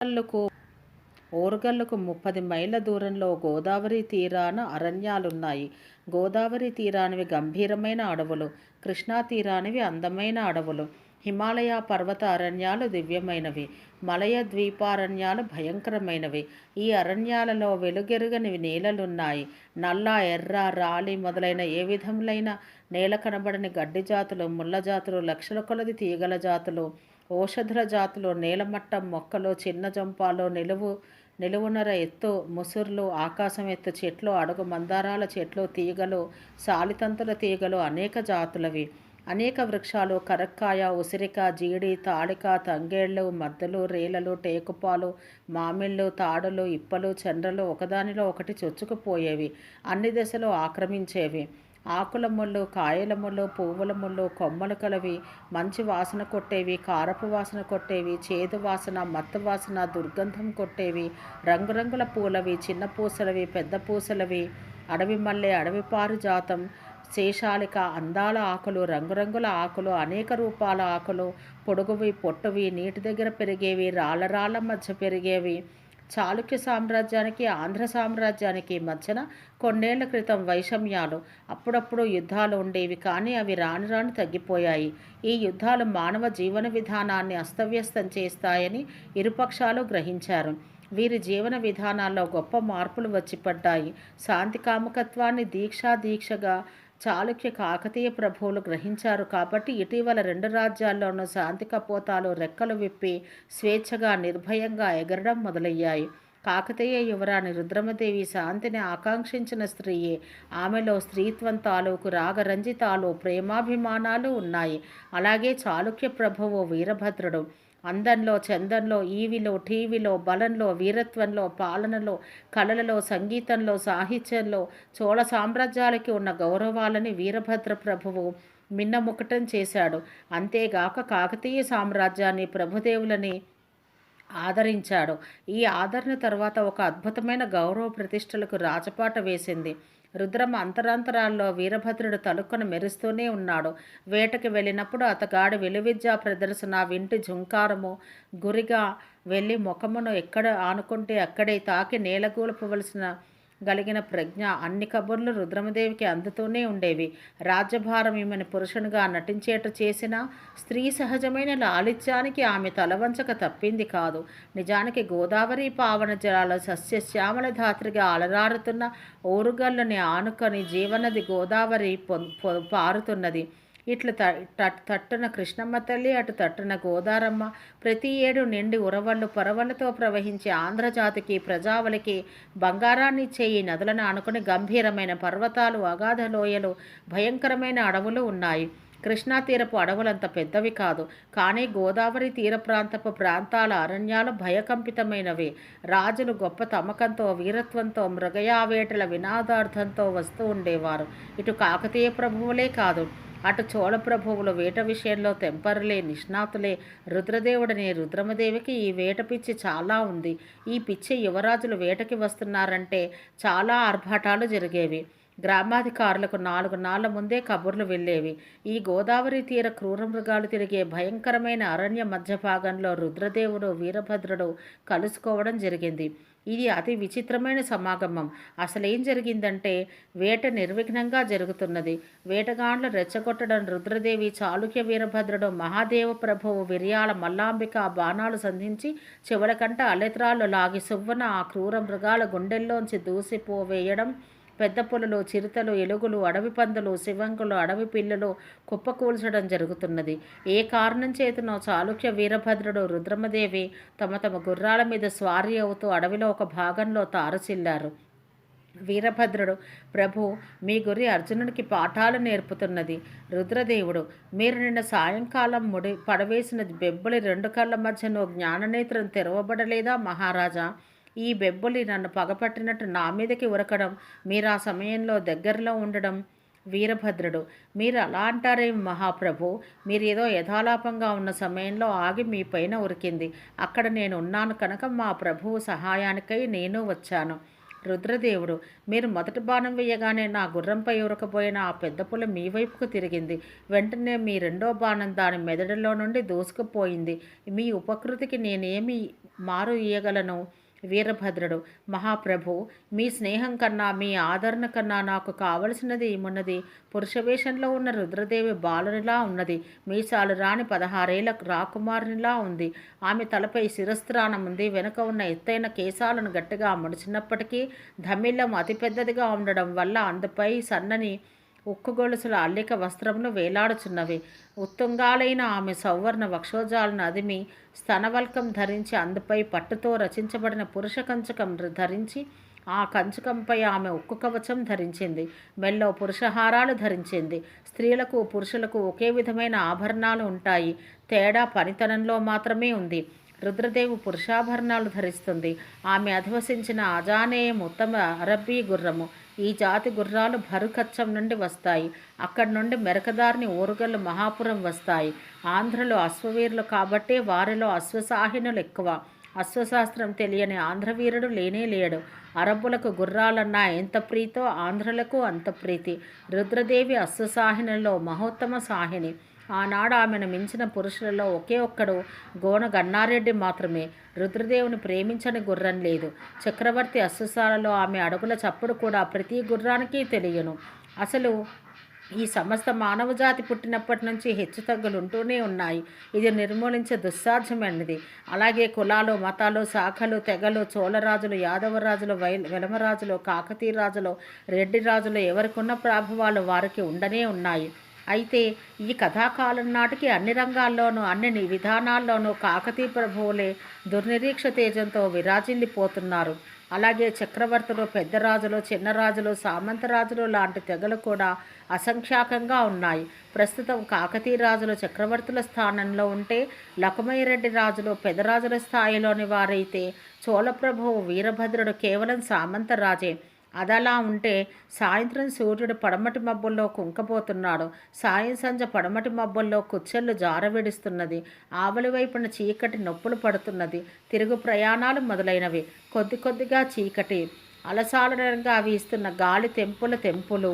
ఓరుగల్లుకు ఓరుగల్లుకు ముప్పది మైళ్ళ దూరంలో గోదావరి తీరాన అరణ్యాలున్నాయి. గోదావరి తీరానివి గంభీరమైన అడవులు కృష్ణా తీరానివి అందమైన అడవులు. హిమాలయ పర్వత అరణ్యాలు దివ్యమైనవి మలయ ద్వీపారణ్యాలు భయంకరమైనవి. ఈ అరణ్యాలలో వెలుగెరుగని నేలలున్నాయి. నల్ల ఎర్ర రాలి మొదలైన ఏ విధములైన నేల కనబడని గడ్డి జాతులు ముళ్ళ జాతులు లక్షల కొలది తీగల జాతులు ఓషధుల జాతులు నీలమట్టం మొక్కలు చిన్న జంపాలు నిలువు నిలువునర ఎత్తు ముసుర్లు ఆకాశం ఎత్తు చెట్లు అడుగు మందారాల చెట్లు తీగలు సాలితంతుల తీగలు అనేక జాతులవి. అనేక వృక్షాలు కరక్కాయ ఉసిరిక జీడి తాళిక తంగేళ్ళు మద్దలు రేలలు టేకుపాలు మామిళ్ళు తాడులు ఇప్పలు చండ్రలు ఒకదానిలో ఒకటి చొచ్చుకుపోయేవి అన్ని దశలు ఆక్రమించేవి. ఆకుల ముళ్ళు కాయల ముళ్ళు పువ్వుల ముళ్ళు కొమ్మలు కలవి మంచి వాసన కొట్టేవి కారపు వాసన కొట్టేవి చేదు వాసన మత్తు వాసన దుర్గంధం కొట్టేవి రంగురంగుల పూలవి చిన్న పూసలవి పెద్ద పూసలవి అడవి మల్లె అడవి పారిజాతం శేషాలిక అందాల ఆకులు రంగురంగుల ఆకులు అనేక రూపాల ఆకులు పొడుగువి పొట్టువి నీటి దగ్గర పెరిగేవి రాళ్ళ రాళ్ళ మధ్య పెరిగేవి చాళుక్య సామ్రాజ్యానికి ఆంధ్ర సామ్రాజ్యానికి మధ్యన కొన్నేళ్ళ క్రితం వైషమ్యాలు. అప్పుడప్పుడు యుద్ధాలు ఉండేవి కానీ అవి రాను రాను తగ్గిపోయాయి. ఈ యుద్ధాలు మానవ జీవన విధానాన్ని అస్తవ్యస్తం చేస్తాయని ఇరుపక్షాలు గ్రహించారు. వీరి జీవన విధానాల్లో గొప్ప మార్పులు వచ్చిపడ్డాయి. శాంతి కామకత్వాన్ని దీక్షా దీక్షగా చాళుక్య కాకతీయ ప్రభువులు గ్రహించారు కాబట్టి ఇటీవల రెండు రాజ్యాల్లోనూ శాంతి కపోతాలు రెక్కలు విప్పి స్వేచ్ఛగా నిర్భయంగా ఎగరడం మొదలయ్యాయి. కాకతీయ యువరాణి రుద్రమదేవి శాంతిని ఆకాంక్షించిన స్త్రీయే. ఆమెలో స్త్రీత్వం తాలూకు రాగరంజితాలు ప్రేమాభిమానాలు ఉన్నాయి. అలాగే చాళుక్య ప్రభువు వీరభద్రుడు. అందంలో చందంలో ఈవిలో టీవీలో బలంలో వీరత్వంలో పాలనలో కళలలో సంగీతంలో సాహిత్యంలో చోళ సామ్రాజ్యాలకి ఉన్న గౌరవాలని వీరభద్ర ప్రభువు మిన్నముకటం చేశాడు. అంతేగాక కాకతీయ సామ్రాజ్యాన్ని ప్రభుదేవులని ఆదరించాడు. ఈ ఆదరణ తర్వాత ఒక అద్భుతమైన గౌరవ ప్రతిష్టలకు రాజపాట వేసింది. రుద్రమ అంతరాంతరాల్లో వీరభద్రుడు తలుక్కున మెరుస్తూనే ఉన్నాడు. వేటకి వెళ్ళినప్పుడు అతగాడి విలువిద్యా ప్రదర్శన వింటి జుంకారము గురిగా వెళ్ళి ముఖమును ఎక్కడ ఆనుకుంటే అక్కడే తాకి నేలగూలపవలసిన గలిగిన ప్రజ్ఞ అన్ని కబుర్లు రుద్రమదేవికి అందుతూనే ఉండేవి. రాజ్యభారం ఈమెను పురుషునిగా నటించేట చేసిన స్త్రీ సహజమైన లాలిత్యానికి ఆమె తలవంచక తప్పింది కాదు. నిజానికి గోదావరి పావన జలాల సస్యశ్యామల ధాత్రిగా అలరారుతున్న ఓరుగల్లుని ఆనుకొని జీవనది గోదావరి పొ పారుతున్నది. ఇట్లు తట్టున కృష్ణమ్మ తల్లి అటు తట్టున గోదారమ్మ. ప్రతి ఏడు నిండి ఉరవళ్ళు పొరవళ్ళతో ప్రవహించే ఆంధ్రజాతికి ప్రజావలికి బంగారాన్ని ఇచ్చే ఈ నదులను ఆనుకుని గంభీరమైన పర్వతాలు అగాధ లోయలు భయంకరమైన అడవులు ఉన్నాయి. కృష్ణా తీరపు అడవులంత పెద్దవి కాదు. కానీ గోదావరి తీర ప్రాంతపు ప్రాంతాల అరణ్యాలు భయకంపితమైనవి. రాజులు గొప్ప తమకంతో వీరత్వంతో మృగయావేటల వినాదార్థంతో వస్తూ ఉండేవారు. ఇటు కాకతీయ ప్రభువులే కాదు. అటు చోళప్రభువులు వేట విషయంలో తెంపరులే నిష్ణాతులే. రుద్రదేవుడనే రుద్రమదేవికి ఈ వేట పిచ్చి చాలా ఉంది. ఈ పిచ్చి యువరాజులు వేటకి వస్తున్నారంటే చాలా ఆర్భాటాలు జరిగేవి. గ్రామాధికారులకు నాలుగు నాళ్ళ ముందే కబుర్లు వెళ్ళేవి. ఈ గోదావరి తీర క్రూర మృగాలు తిరిగే భయంకరమైన అరణ్య మధ్య భాగంలో రుద్రదేవుడు వీరభద్రుడు కలుసుకోవడం జరిగింది. ఇది అతి విచిత్రమైన సమాగమం. అసలేం జరిగిందంటే వేట నిర్విఘ్నంగా జరుగుతున్నది. వేటగాండ్లు రెచ్చగొట్టడం రుద్రదేవి చాళుక్య వీరభద్రుడు మహాదేవ ప్రభువు విర్యాల మల్లాంబిక బాణాలు సంధించి చివరకంట అలెత్రాలు లాగి సువ్వన ఆ క్రూర మృగాల గుండెల్లోంచి దూసిపోవేయడం పెద్ద పులులు చిరుతలు ఎలుగులు అడవి పందులు శివంకులు అడవి పిల్లులు కుప్పకూల్చడం జరుగుతున్నది. ఏ కారణం చేతనో చాళుక్య వీరభద్రుడు రుద్రమదేవి తమ తమ గుర్రాల మీద స్వారీ అవుతూ అడవిలో ఒక భాగంలో తారసిల్లారు వీరభద్రుడు ప్రభు మీ గురి అర్జునుడికి పాఠాలు నేర్పుతున్నది. రుద్రదేవుడు మీరు నిన్న సాయంకాలం ముడి పడవేసిన బెబ్బులి రెండు కళ్ళ మధ్య జ్ఞాననేత్రం తెరవబడలేదా మహారాజా? ఈ బెబ్బులి నన్ను పగపట్టినట్టు నా మీదకి ఉరకడం మీరు ఆ సమయంలో దగ్గరలో ఉండడం వీరభద్రుడు. మీరు అలా అంటారే మహాప్రభు. మీరు ఏదో యథాలాపంగా ఉన్న సమయంలో ఆగి మీ పైన ఉరికింది. అక్కడ నేను ఉన్నాను కనుక మా ప్రభువు సహాయానికై నేను వచ్చాను. రుద్రదేవుడు మీరు మొదటి బాణం వేయగానే నా గుర్రంపై ఉరకపోయిన ఆ పెద్ద పుల మీ వైపుకు తిరిగింది. వెంటనే మీ రెండో బాణం దాని మెదడులో నుండి దూసుకుపోయింది. మీ ఉపకృతికి నేనేమి మారు ఇయ్యగలను? వీరభద్రుడు. మహాప్రభు మీ స్నేహం కన్నా మీ ఆదరణ కన్నా నాకు కావలసినది ఏమున్నది? పురుషవేషంలో ఉన్న రుద్రదేవి బాలునిలా ఉన్నది. మీసాలు రాని పదహారేళ్ళ రాకుమారునిలా ఉంది. ఆమె తలపై శిరస్త్రాణం ఉంది. వెనుక ఉన్న ఎత్తైన కేశాలను గట్టిగా ముడిచినప్పటికీ ధమిళం అతిపెద్దదిగా ఉండడం వల్ల అందుపై సన్నని ఉక్కు గొలుసుల అల్లిక వస్త్రములు వేలాడుచున్నవి. ఉత్తుంగాలైన ఆమె సౌవర్ణ వక్షోజాలను అదిమి స్తనవల్కం ధరించి అందుపై పట్టుతో రచించబడిన పురుష కంచకం ధరించి ఆ కంచకంపై ఆమె ఉక్కు కవచం ధరించింది. మెల్లో పురుషహారాలు ధరించింది. స్త్రీలకు పురుషులకు ఒకే విధమైన ఆభరణాలు ఉంటాయి. తేడా పనితనంలో మాత్రమే ఉంది. రుద్రదేవి పురుషాభరణాలు ధరిస్తుంది. ఆమె అధివసించిన అజానేయం ఉత్తమ అరబ్బీ గుర్రము. ఈ జాతి గుర్రాలు భరుకచ్చం నుండి వస్తాయి. అక్కడి నుండి మెరకదారిని ఓరుగల్లు మహాపురం వస్తాయి. ఆంధ్రలో అశ్వవీరులు కాబట్టే వారిలో అశ్వసాహినులు ఎక్కువ. అశ్వశాస్త్రం తెలియని ఆంధ్రవీరుడు లేనే లేడు. అరబ్బులకు గుర్రాలన్నా ఎంత ప్రీతో ఆంధ్రులకు అంత ప్రీతి. రుద్రదేవి అశ్వసాహినిలో మహోత్తమ సాహిని. ఆనాడు ఆమెను మించిన పురుషులలో ఒకే ఒక్కడు గోన గన్నారెడ్డి మాత్రమే. రుద్రదేవుని ప్రేమించని గుర్రం లేదు. చక్రవర్తి అస్సుసాలలో ఆమె అడుగుల చప్పుడు కూడా ప్రతి గుర్రానికి తెలియను. అసలు ఈ సమస్త మానవజాతి పుట్టినప్పటి నుంచి హెచ్చుతగ్గులు ఉంటూనే ఉన్నాయి. ఇది నిర్మూలించే దుస్సాధ్యమైనది. అలాగే కులాలు మతాలు శాఖలు తెగలు చోళరాజులు యాదవరాజులు వై వెలమరాజులు కాకతీయ రాజులు రెడ్డి రాజులు ఎవరికున్న ప్రాభవాలు వారికి ఉండనే ఉన్నాయి. అయితే ఈ కథాకాలం నాటికి అన్ని రంగాల్లోనూ అన్ని విధానాల్లోనూ కాకతీయ ప్రభువులే దుర్నిరీక్ష తేజంతో విరాజిల్లిపోతున్నారు. అలాగే చక్రవర్తులు పెద్దరాజులు చిన్నరాజులు సామంతరాజులు లాంటి తెగలు కూడా అసంఖ్యాకంగా ఉన్నాయి. ప్రస్తుతం కాకతీయ రాజులు చక్రవర్తుల స్థానంలో ఉంటే లకుమయ్యరెడ్డి రాజులు పెదరాజుల స్థాయిలోని వారైతే చోళప్రభువు వీరభద్రుడు కేవలం సామంతరాజే అదలా ఉంటే సాయంత్రం సూర్యుడు పడమటి మబ్బుల్లో కుంకపోతున్నాడు సాయం సంజ పడమటి మబ్బుల్లో కుచ్చెళ్ళు జారవిడుస్తున్నది. ఆవలి వైపున చీకటి నొప్పులు పడుతున్నది. తిరుగు ప్రయాణాలు మొదలైనవి. కొద్ది కొద్దిగా చీకటి. అలసాలనంగా వీస్తున్న గాలి తెంపుల తెంపులు.